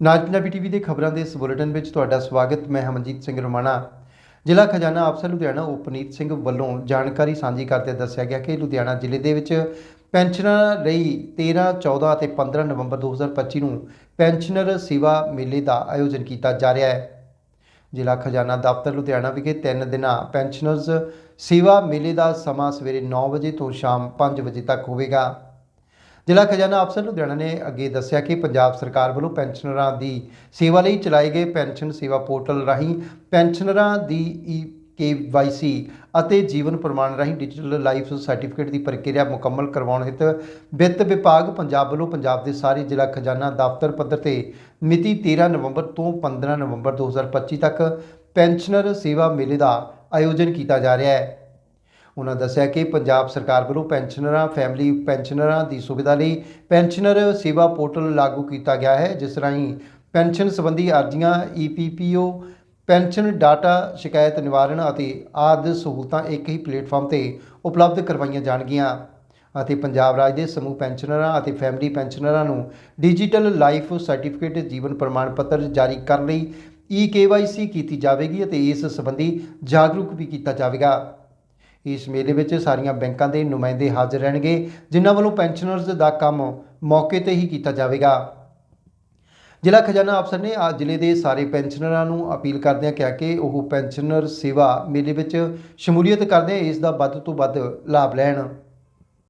ਨਾਜ Punjabi TV ਦੇ ਖਬਰਾਂ ਦੇ ਇਸ ਬੁਲੇਟਿਨ ਵਿੱਚ ਤੁਹਾਡਾ ਸਵਾਗਤ ਮੈਂ ਹਮਨਜੀਤ ਸਿੰਘ ਰਮਾਣਾ। ਜ਼ਿਲ੍ਹਾ ਖਜ਼ਾਨਾ ਅਫਸਰ ਲੁਧਿਆਣਾ ਉਪਨੀਤ ਸਿੰਘ ਵੱਲੋਂ ਜਾਣਕਾਰੀ ਸਾਂਝੀ ਕਰਦੇ ਦੱਸਿਆ ਗਿਆ ਕਿ ਲੁਧਿਆਣਾ ਜ਼ਿਲ੍ਹੇ ਦੇ ਵਿੱਚ ਪੈਨਸ਼ਨਰਾਂ ਲਈ 13, 14 ਅਤੇ 15 ਨਵੰਬਰ 2025 ਨੂੰ ਪੈਨਸ਼ਨਰ ਸੇਵਾ ਮੇਲੇ ਦਾ ਆਯੋਜਨ ਕੀਤਾ ਜਾ ਰਿਹਾ ਹੈ। ਜ਼ਿਲ੍ਹਾ ਖਜ਼ਾਨਾ ਦਫ਼ਤਰ ਲੁਧਿਆਣਾ ਵਿਖੇ ਤਿੰਨ ਦਿਨਾਂ ਪੈਨਸ਼ਨਰਜ਼ ਸੇਵਾ ਮੇਲੇ ਦਾ ਸਮਾਂ ਸਵੇਰੇ 9 ਵਜੇ ਤੋਂ ਸ਼ਾਮ 5 ਵਜੇ ਤੱਕ ਹੋਵੇਗਾ। ਜ਼ਿਲ੍ਹਾ ਖਜ਼ਾਨਾ ਅਫਸਰ ਲੁਧਿਆਣਾ ਨੇ ਅੱਗੇ ਦੱਸਿਆ ਕਿ ਪੰਜਾਬ ਸਰਕਾਰ ਵੱਲੋਂ ਪੈਨਸ਼ਨਰਾਂ ਦੀ ਸੇਵਾ ਲਈ ਚਲਾਏ ਗਏ ਪੈਨਸ਼ਨ ਸੇਵਾ ਪੋਰਟਲ ਰਾਹੀਂ ਪੈਨਸ਼ਨਰਾਂ ਦੀ ਈ ਕੇਵਾਈਸੀ ਅਤੇ ਜੀਵਨ ਪ੍ਰਮਾਣ ਰਾਹੀਂ ਡਿਜੀਟਲ ਲਾਈਫ ਸਰਟੀਫਿਕੇਟ ਦੀ ਪ੍ਰਕਿਰਿਆ ਮੁਕੰਮਲ ਕਰਵਾਉਣ ਹਿੱਤ ਵਿੱਤ ਵਿਭਾਗ ਪੰਜਾਬ ਵੱਲੋਂ ਪੰਜਾਬ ਦੇ ਸਾਰੇ ਜ਼ਿਲ੍ਹਾ ਖਜ਼ਾਨਾ ਦਫ਼ਤਰ ਪੱਧਰ ਤੇ ਮਿਤੀ 13 ਨਵੰਬਰ ਤੋਂ 15 ਨਵੰਬਰ 2025 ਤੱਕ ਪੈਨਸ਼ਨਰ ਸੇਵਾ ਮੇਲੇ ਦਾ ਆਯੋਜਨ ਕੀਤਾ ਜਾ ਰਿਹਾ ਹੈ। ਉਹਨਾਂ ਦੱਸਿਆ ਕਿ ਪੰਜਾਬ ਸਰਕਾਰ ਵੱਲੋਂ ਪੈਨਸ਼ਨਰਾਂ, ਫੈਮਿਲੀ ਪੈਨਸ਼ਨਰਾਂ ਦੀ ਸੁਵਿਧਾ ਲਈ ਪੈਨਸ਼ਨਰ ਸੇਵਾ ਪੋਰਟਲ ਲਾਗੂ ਕੀਤਾ ਗਿਆ ਹੈ, ਜਿਸ ਰਾਹੀਂ ਪੈਨਸ਼ਨ ਸੰਬੰਧੀ ਅਰਜ਼ੀਆਂ ਈਪੀਪੀਓ ਪੈਨਸ਼ਨ ਡਾਟਾ, ਸ਼ਿਕਾਇਤ ਨਿਵਾਰਣ ਅਤੇ ਆਦਿ ਸਹੂਲਤਾਂ ਇੱਕ ਹੀ ਪਲੇਟਫਾਰਮ ਤੇ ਉਪਲਬਧ ਕਰਵਾਈਆਂ ਜਾਣਗੀਆਂ। ਅਤੇ ਪੰਜਾਬ ਰਾਜ ਦੇ ਸਮੂਹ ਪੈਨਸ਼ਨਰਾਂ ਅਤੇ ਫੈਮਿਲੀ ਪੈਨਸ਼ਨਰਾਂ ਨੂੰ ਡਿਜੀਟਲ ਲਾਈਫ ਸਰਟੀਫਿਕੇਟ ਜੀਵਨ ਪ੍ਰਮਾਣ ਪੱਤਰ ਜਾਰੀ ਕਰਨ ਲਈ ਈ ਕੇਵਾਈਸੀ ਕੀਤੀ ਜਾਵੇਗੀ ਅਤੇ ਇਸ ਸੰਬੰਧੀ ਜਾਗਰੂਕ ਵੀ ਕੀਤਾ ਜਾਵੇਗਾ। ਇਸ ਮੇਲੇ ਵਿੱਚ ਸਾਰੀਆਂ ਬੈਂਕਾਂ ਦੇ ਨੁਮਾਇੰਦੇ ਹਾਜ਼ਰ ਰਹਿਣਗੇ, ਜਿਨ੍ਹਾਂ ਵੱਲੋਂ ਪੈਨਸ਼ਨਰਜ਼ ਦਾ ਕੰਮ ਮੌਕੇ ਤੇ ਹੀ ਕੀਤਾ ਜਾਵੇਗਾ। ਜ਼ਿਲ੍ਹਾ ਖਜ਼ਾਨਾ ਅਫਸਰ ਨੇ ਆ ਜ਼ਿਲ੍ਹੇ ਦੇ ਸਾਰੇ ਪੈਨਸ਼ਨਰਾਂ ਨੂੰ ਅਪੀਲ ਕਰਦਿਆਂ ਕਿਹਾ ਕਿ ਉਹ ਪੈਨਸ਼ਨਰ ਸੇਵਾ ਮੇਲੇ ਵਿੱਚ ਸ਼ਮੂਲੀਅਤ ਕਰਦੇ ਇਸ ਦਾ ਵੱਧ ਤੋਂ ਵੱਧ ਲਾਭ ਲੈਣ।